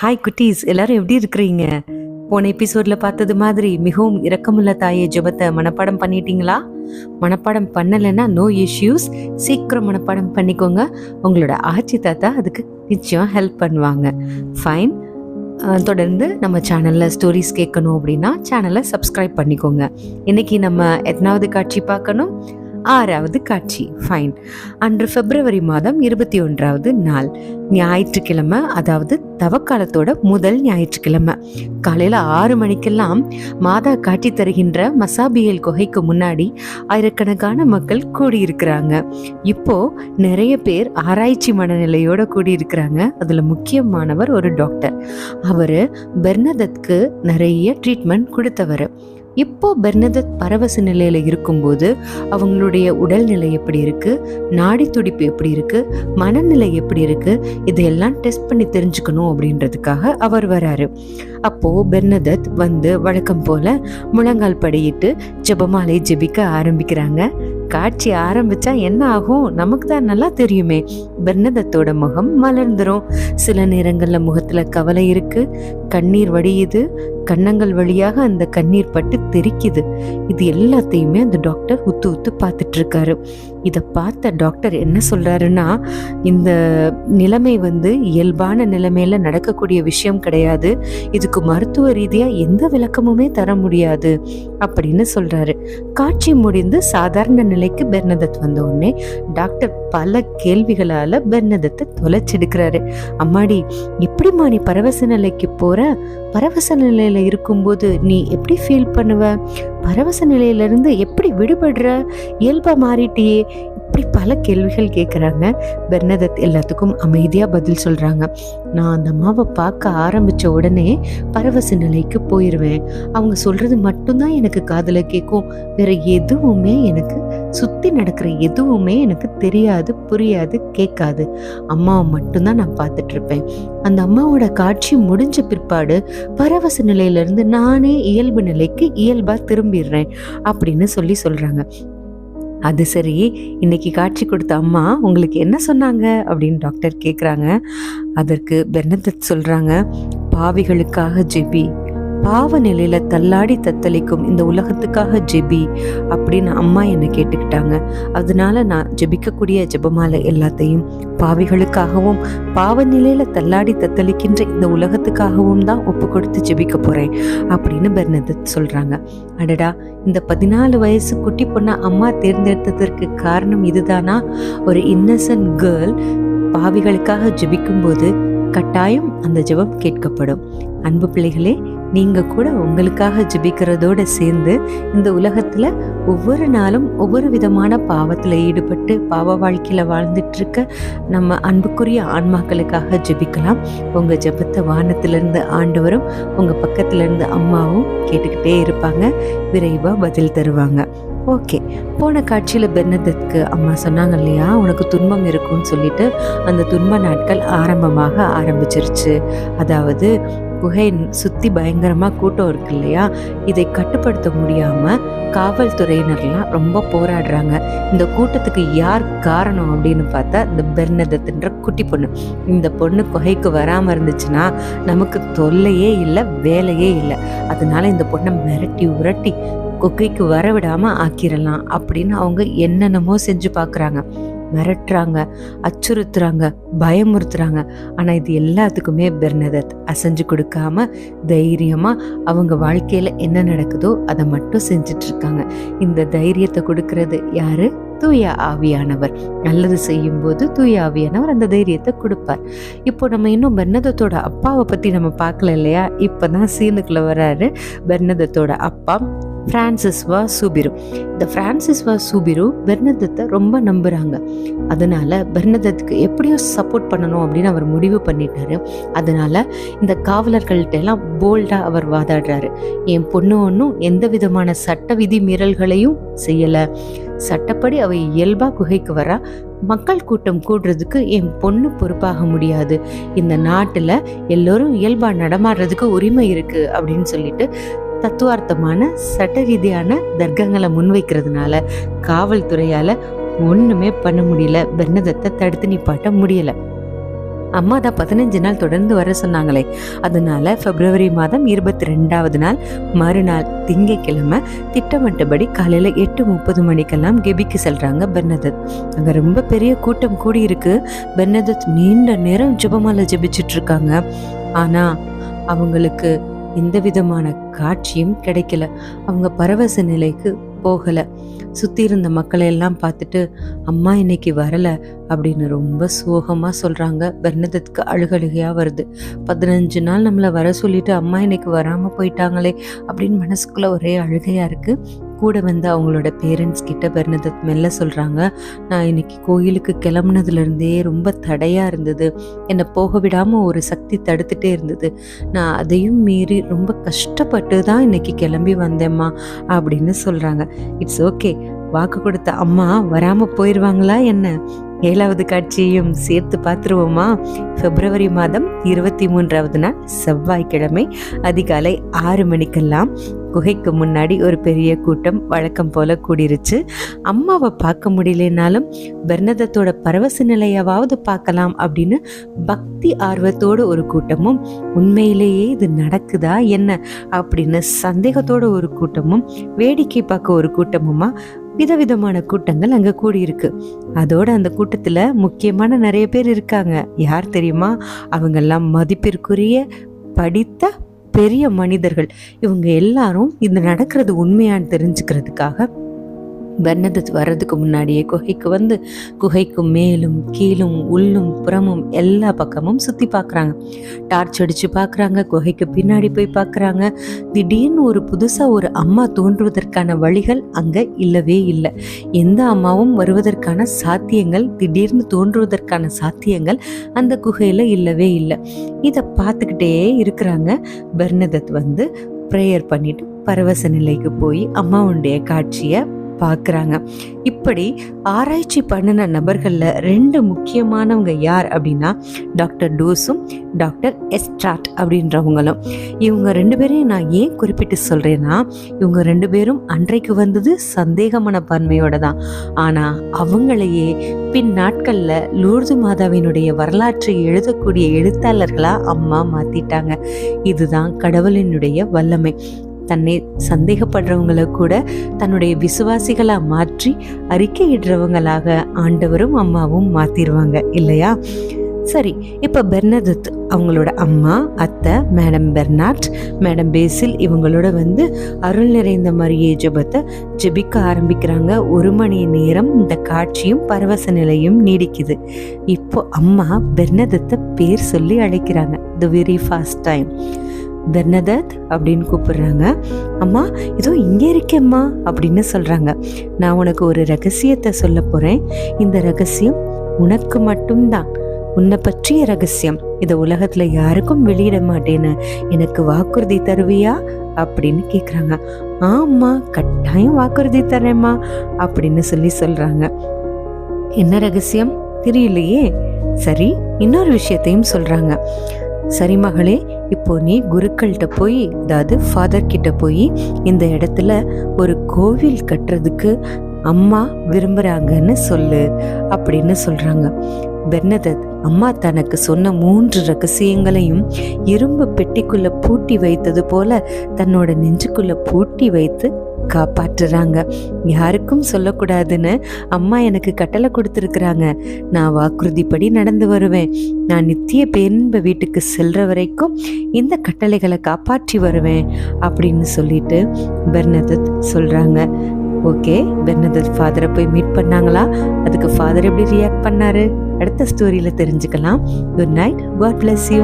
Hi குட்டீஸ். எல்லாரும் எப்படி இருக்கிறீங்க? போன எபிசோட்ல பார்த்தது மாதிரி மிகவும் இரக்கமுள்ள தாயே ஜெபத்தை மனப்பாடம் பண்ணிட்டீங்களா? மனப்பாடம் பண்ணலைன்னா நோ இஷ்யூஸ் சீக்கிரம் மனப்பாடம் பண்ணிக்கோங்க. உங்களோட ஆட்சி தாத்தா அதுக்கு நிச்சயம் ஹெல்ப் பண்ணுவாங்க. ஃபைன் தொடர்ந்து நம்ம சேனலில் ஸ்டோரிஸ் கேட்கணும் அப்படின்னா சேனலை சப்ஸ்கிரைப் பண்ணிக்கோங்க. இன்றைக்கி நம்ம எத்தனாவது காட்சி பார்க்கணும். ஆறாவது காட்சி. ஃபைன் அன்று பிப்ரவரி மாதம் இருபத்தி ஒன்றாவது நாள். ஞாயிற்றுக்கிழமை அதாவது தவக்காலத்தோட முதல் ஞாயிற்றுக்கிழமை. காலையில் ஆறு மணிக்கெல்லாம் மாதா காட்டி தருகின்ற மசாபியல் குகைக்கு முன்னாடி ஆயிரக்கணக்கான மக்கள் கூடியிருக்கிறாங்க. இப்போ நிறைய பேர் ஆராய்ச்சி மனநிலையோட கூடியிருக்கிறாங்க. அதில் முக்கியமானவர் ஒரு டாக்டர் அவர் பெர்னதத்துக்கு நிறைய ட்ரீட்மெண்ட் கொடுத்தவர். இப்போ பெர்னதத் பரவச நிலையில இருக்கும்போது அவங்களுடைய உடல்நிலை எப்படி இருக்கு? நாடி துடிப்பு எப்படி இருக்கு? மனநிலை எப்படி இருக்கு? இதையெல்லாம் டெஸ்ட் பண்ணி தெரிஞ்சுக்கணும் அப்படின்றதுக்காக அவர் வராரு. அப்போ பெர்னதத் வந்து வழக்கம் போல முழங்கால் படியிட்டு ஜெபமாலை ஜெபிக்க ஆரம்பிக்கிறாங்க. காட்சி ஆரம்பிச்சா என்ன ஆகும்? நமக்கு தான் நல்லா தெரியுமே. பெர்னதத்தோட முகம் மலர்ந்துரும். சில நேரங்கள்ல முகத்துல கவலை இருக்கு. கண்ணீர் வடியுது. கன்னங்கள் வழியாக அந்த கண்ணீர் பட்டு தெரிக்குது. இது எல்லாத்தையுமே அந்த டாக்டர் உத்து உத்து பார்த்துட்டு இருக்காரு இதை பார்த்த டாக்டர் என்ன சொல்றாருன்னா இந்த நிலைமை வந்து இயல்பான நிலைமையில நடக்கக்கூடிய விஷயம் கிடையாது. இதுக்கு மருத்துவ ரீதியா எந்த விளக்கமுமே தர முடியாது அப்படின்னு சொல்றாரு. காட்சி முடிந்து சாதாரண நிலைக்கு பெர்னதத் வந்த உடனே டாக்டர் பல கேள்விகளால பெர்னதத்தை தொலைச்செடுக்கிறாரு. அம்மாடி எப்படிமா நீ பரவச நிலைக்கு போற? பரவச நிலையில இருக்கும்போது நீ எப்படி ஃபீல் பண்ணுவ? பரவச நிலையிலிருந்து எப்படி விடுபடுற? இயல்பா மாறிட்டியே இப்படி பல கேள்விகள் கேட்குறாங்க பெர்னதத் எல்லாத்துக்கும் அமைதியாக பதில் சொல்கிறாங்க நான் அந்த அம்மாவை பார்க்க ஆரம்பித்த உடனே பரவச நிலைக்கு போயிடுவேன் அவங்க சொல்கிறது மட்டும்தான் எனக்கு காதில் கேட்கும் வேற எதுவுமே எனக்கு சுற்றி நடக்கிற எதுவுமே எனக்கு தெரியாது புரியாது கேட்காது. அம்மாவை மட்டும்தான் நான் பார்த்துட்ருப்பேன். அந்த அம்மாவோட காட்சி முடிஞ்ச பிற்பாடு பரவச நிலையிலேருந்து நானே இயல்பு நிலைக்கு இயல்பாக திரும்பிடுறேன் அப்படின்னு சொல்லி சொல்கிறாங்க அது சரி இன்னைக்கு காட்சி கொடுத்த அம்மா உங்களுக்கு என்ன சொன்னாங்க அப்படின்னு டாக்டர் கேட்குறாங்க அதற்கு பெர்னதத் சொல்கிறாங்க பாவிகளுக்காக ஜெபி. பாவ நிலையில தள்ளாடி தத்தளிக்கும் இந்த உலகத்துக்காக ஜெபி அப்படின்னு அம்மா என்னை கேட்டுக்கிட்டாங்க. அதனால நான் ஜெபிக்கக்கூடிய ஜெபமால எல்லாத்தையும் பாவிகளுக்காகவும் பாவ நிலையில தள்ளாடி தத்தளிக்கின்ற இந்த உலகத்துக்காகவும் தான் ஒப்பு கொடுத்து ஜெபிக்க போறேன் அப்படின்னு பெர்னதத் சொல்றாங்க. அடடா இந்த பதினாலு வயசு குட்டி பொண்ணை அம்மா தேர்ந்தெடுத்ததற்கு காரணம் இதுதானா? ஒரு இன்னசென்ட் கேர்ள் பாவிகளுக்காக ஜெபிக்கும்போது கட்டாயம் அந்த ஜெபம் கேட்கப்படும். அன்பு பிள்ளைகளே நீங்கள் கூட உங்களுக்காக ஜெபிக்கிறதோடு சேர்ந்து இந்த உலகத்தில் ஒவ்வொரு நாளும் ஒவ்வொரு விதமான பாவத்தில் ஈடுபட்டு பாவ வாழ்க்கையில் வாழ்ந்துட்டுருக்க நம்ம அன்புக்குரிய ஆன்மாக்களுக்காக ஜெபிக்கலாம். உங்கள் ஜெபத்தை வானத்திலிருந்து ஆண்டவரும் உங்கள் பக்கத்துலேருந்து அம்மாவும் கேட்டுக்கிட்டே இருப்பாங்க. விரைவாக பதில் தருவாங்க. ஓகே. போன காட்சியில் பெர்னதத்துக்கு அம்மா சொன்னாங்க இல்லையா? உனக்கு துன்பம் இருக்கும்னு சொல்லிட்டு அந்த துன்ப நாட்கள் ஆரம்பமாக ஆரம்பிச்சிருச்சு. அதாவது குகை சுற்றி பயங்கரமாக கூட்டம் இருக்கு இல்லையா? இதை கட்டுப்படுத்த முடியாமல் காவல்துறையினர்லாம் ரொம்ப போராடுறாங்க. இந்த கூட்டத்துக்கு யார் காரணம் அப்படின்னு பார்த்தா இந்த பெர்னதத்துன்ற குட்டி பொண்ணு. இந்த பொண்ணு குகைக்கு வராமல் இருந்துச்சுன்னா நமக்கு தொல்லையே இல்லை வேலையே இல்லை. அதனால இந்த பொண்ணை மிரட்டி உரட்டி கொக்கைக்கு வரவிடாமல் ஆக்கிடலாம் அப்படின்னு அவங்க என்னென்னமோ செஞ்சு பார்க்குறாங்க மிரட்டுறாங்க அச்சுறுத்துறாங்க பயமுறுத்துறாங்க. ஆனால் இது எல்லாத்துக்குமே பெர்னதத் அசைஞ்சு கொடுக்காம தைரியமாக அவங்க வாழ்க்கையில் என்ன நடக்குதோ அதை மட்டும் செஞ்சிட்ருக்காங்க. இந்த தைரியத்தை கொடுக்கறது யாரு? தூய ஆவியானவர். நல்லது செய்யும்போது தூய ஆவியானவர் அந்த தைரியத்தை கொடுப்பார். இப்போ நம்ம இன்னும் பெர்னதத்தோட அப்பாவை பற்றி நம்ம பார்க்கல இல்லையா? இப்போ தான் சீனுக்குள்ளே வராரு. பெர்னதத்தோட அப்பா ஃப்ரான்சிஸ் வா சூபிரு இந்த ஃப்ரான்சிஸ் வா சூபிரு பெர்னதத்தை ரொம்ப நம்புகிறாங்க அதனால பெர்னதத்துக்கு எப்படியோ சப்போர்ட் பண்ணணும் அப்படின்னு அவர் முடிவு பண்ணிட்டாரு. அதனால இந்த காவலர்கள்ட்ட எல்லாம் போல்டாக அவர் வாதாடுறாரு. என் பொண்ணு ஒன்றும் எந்த விதமான சட்ட விதி மீறல்களையும் செய்யலை. சட்டப்படி அவ இயல்பாக குகைக்கு வரா. மக்கள் கூட்டம் கூடுறதுக்கு என் பொண்ணு பொறுப்பாக முடியாது. இந்த நாட்டில் எல்லோரும் இயல்பாக நடமாடுறதுக்கு உரிமை இருக்குது அப்படின்னு சொல்லிட்டு தத்துவார்த்தமான சட்ட ரீதியான தர்க்கங்களை முன்வைக்கிறதுனால காவல்துறையால ஒண்ணுமே பண்ண முடியல பெர்னதத்தை தடுத்து நிப்பாட்ட முடியல. அம்மா தான் பதினஞ்சு நாள் தொடர்ந்து வர சொன்னாங்களே. அதனால பிப்ரவரி மாதம் இருபத்தி ரெண்டாவது நாள் மறுநாள் திங்கட்கிழமை திட்டமிட்டபடி காலையில் எட்டு முப்பது மணிக்கெல்லாம் கெபிக்கு செல்றாங்க பெர்னதத். அங்கே ரொம்ப பெரிய கூட்டம் கூடி இருக்கு பெர்னதத் நீண்ட நேரம் ஜெபமால ஜெபிச்சிட்டு இருக்காங்க ஆனா அவங்களுக்கு எந்த விதமான காட்சியும் கிடைக்கல. அவங்க பரவச நிலைக்கு போகலை. சுற்றி இருந்த மக்களை எல்லாம் பார்த்துட்டு அம்மா இன்னைக்கு வரலை அப்படின்னு ரொம்ப சோகமாக சொல்கிறாங்க பெர்னதத்துக்கு அழுகழுகையாக வருது. பதினஞ்சு நாள் நம்மளை வர சொல்லிட்டு அம்மா இன்னைக்கு வராமல் போயிட்டாங்களே அப்படின்னு மனசுக்குள்ளே ஒரே அழுகையாக இருக்குது கூட வந்து அவங்களோட பேரண்ட்ஸ் கிட்ட பெர்னதத் மெல்ல சொல்கிறாங்க நான் இன்னைக்கு கோயிலுக்கு கிளம்புனதுலேருந்தே ரொம்ப தடையாக இருந்தது. என்னை போக விடாமல் ஒரு சக்தி தடுத்துட்டே இருந்தது. நான் அதையும் மீறி ரொம்ப கஷ்டப்பட்டு தான் இன்னைக்கு கிளம்பி வந்தேம்மா அப்படின்னு சொல்கிறாங்க இட்ஸ் ஓகே வாக்கு கொடுத்த அம்மா வராமல் போயிடுவாங்களா என்ன? ஏழாவது காட்சியையும் சேர்த்து பார்த்துருவோமா பிப்ரவரி மாதம் இருபத்தி மூன்றாவது நாள் செவ்வாய்க்கிழமை அதிகாலை ஆறு மணிக்கெல்லாம் குகைக்கு முன்னாடி ஒரு பெரிய கூட்டம் வழக்கம் போல கூடிருச்சு. அம்மாவை பார்க்க முடியலனாலும் பெர்னதத்தோட பரவச நிலையாவது பார்க்கலாம் அப்படின்னு பக்தி ஆர்வத்தோட ஒரு கூட்டமும் உண்மையிலேயே இது நடக்குதா என்ன அப்படின்னு சந்தேகத்தோட ஒரு கூட்டமும் வேடிக்கை பார்க்க ஒரு கூட்டமுமா விதவிதமான கூட்டங்கள் அங்கே கூடியிருக்கு. அதோட அந்த கூட்டத்தில் முக்கியமான நிறைய பேர் இருக்காங்க. யார் தெரியுமா? அவங்கெல்லாம் மதிப்பிற்குரிய படித்த பெரிய மனிதர்கள். இவங்க எல்லாரும் இது நடக்கிறது உண்மையான்னு தெரிஞ்சுக்கிறதுக்காக பெர்னதத் வர்றதுக்கு முன்னாடியே குகைக்கு வந்து குகைக்கு மேலும் கீழும் உள்ளும் புறமும் எல்லா பக்கமும் சுற்றி பார்க்குறாங்க டார்ச் அடித்து பார்க்குறாங்க குகைக்கு பின்னாடி போய் பார்க்குறாங்க திடீர்னு ஒரு புதுசாக ஒரு அம்மா தோன்றுவதற்கான வழிகள் அங்கே இல்லவே இல்லை. எந்த அம்மாவும் வருவதற்கான சாத்தியங்கள் திடீர்னு தோன்றுவதற்கான சாத்தியங்கள் அந்த குகையில் இல்லவே இல்லை. இதை பார்த்துக்கிட்டே இருக்கிறாங்க. பெர்னதத் வந்து ப்ரேயர் பண்ணிவிட்டு பரவச நிலைக்கு போய் அம்மாவுடைய காட்சியை பார்க்குறாங்க இப்படி ஆராய்ச்சி பண்ணின நபர்களில் ரெண்டு முக்கியமானவங்க யார் அப்படின்னா டாக்டர் டோஸும் டாக்டர் எஸ்ட்ராட் அப்படின்றவங்களும். இவங்க ரெண்டு பேரையும் நான் ஏன் குறிப்பிட்டு சொல்கிறேன்னா இவங்க ரெண்டு பேரும் அன்றைக்கு வந்தது சந்தேக மனப்பான்மையோட தான். ஆனால் அவங்களையே பின் நாட்களில் லூர்து மாதாவினுடைய வரலாற்றை எழுதக்கூடிய எழுத்தாளர்களாக அம்மா மாற்றிட்டாங்க இதுதான் கடவுளினுடைய வல்லமை. தன்னை சந்தேகப்படுறவங்கள கூட தன்னுடைய விசுவாசிகளாக மாற்றி அறிக்கையிடுறவங்களாக ஆண்டவரும் அம்மாவும் மாற்றிடுவாங்க இல்லையா? சரி இப்போ பெர்னதத் அவங்களோட அம்மா அத்தை மேடம் பெர்னாட் மேடம் பேசில் இவங்களோட வந்து அருள் நிறைந்த மாதிரியே ஜபத்தை ஜெபிக்க ஆரம்பிக்கிறாங்க. ஒரு மணி நேரம் இந்த காட்சியும் பரவச நிலையும் நீடிக்குது. இப்போ அம்மா பெர்னதத்தை பேர் சொல்லி அழைக்கிறாங்க. The very fast time Bernadette அப்படின்னு கூப்பிடுறாங்க. அம்மா இதோ இங்கே இருக்கேம்மா அப்படின்னு சொல்கிறாங்க நான் உனக்கு ஒரு ரகசியத்தை சொல்ல போகிறேன் இந்த ரகசியம் உனக்கு மட்டும்தான். உன்னை பற்றிய ரகசியம். இதை உலகத்தில் யாருக்கும் வெளியிட மாட்டேன்னு எனக்கு வாக்குறுதி தருவியா? அப்படின்னு கேட்குறாங்க ஆமாம் கட்டாயம் வாக்குறுதி தரேம்மா அப்படின்னு சொல்லி சொல்கிறாங்க என்ன ரகசியம்? தெரியலையே. சரி இன்னொரு விஷயத்தையும் சொல்கிறாங்க சரி மகளே இப்போ நீ குருக்கள்கிட்ட போய் அதாவது ஃபாதர் கிட்ட போய் இந்த இடத்துல ஒரு கோவில் கட்டுறதுக்கு அம்மா விரும்புகிறாங்கன்னு சொல்லு அப்படின்னு சொல்கிறாங்க பெர்னதத் அம்மா தனக்கு சொன்ன மூன்று ரகசியங்களையும் இரும்பு பெட்டிக்குள்ள பூட்டி வைத்தது போல தன்னோட நெஞ்சுக்குள்ள பூட்டி வைத்து காப்பாற்றுறாங்க. யாருக்கும் சொல்லக்கூடாதுன்னு அம்மா எனக்கு கட்டளை கொடுத்துருக்குறாங்க. நான் வாக்குறுதிப்படி நடந்து வருவேன். நான் நித்திய பேன்ப வீட்டுக்கு செல்ற வரைக்கும் இந்த கட்டளைகளை காப்பாற்றி வருவேன் அப்படின்னு சொல்லிட்டு பெர்னதத் சொல்கிறாங்க ஓகே பெர்னதத் ஃபாதரை போய் மீட் பண்ணாங்களா? அதுக்கு ஃபாதர் எப்படி ரியாக்ட் பண்ணாரு? அடுத்த ஸ்டோரியில் தெரிஞ்சுக்கலாம். Good night God bless you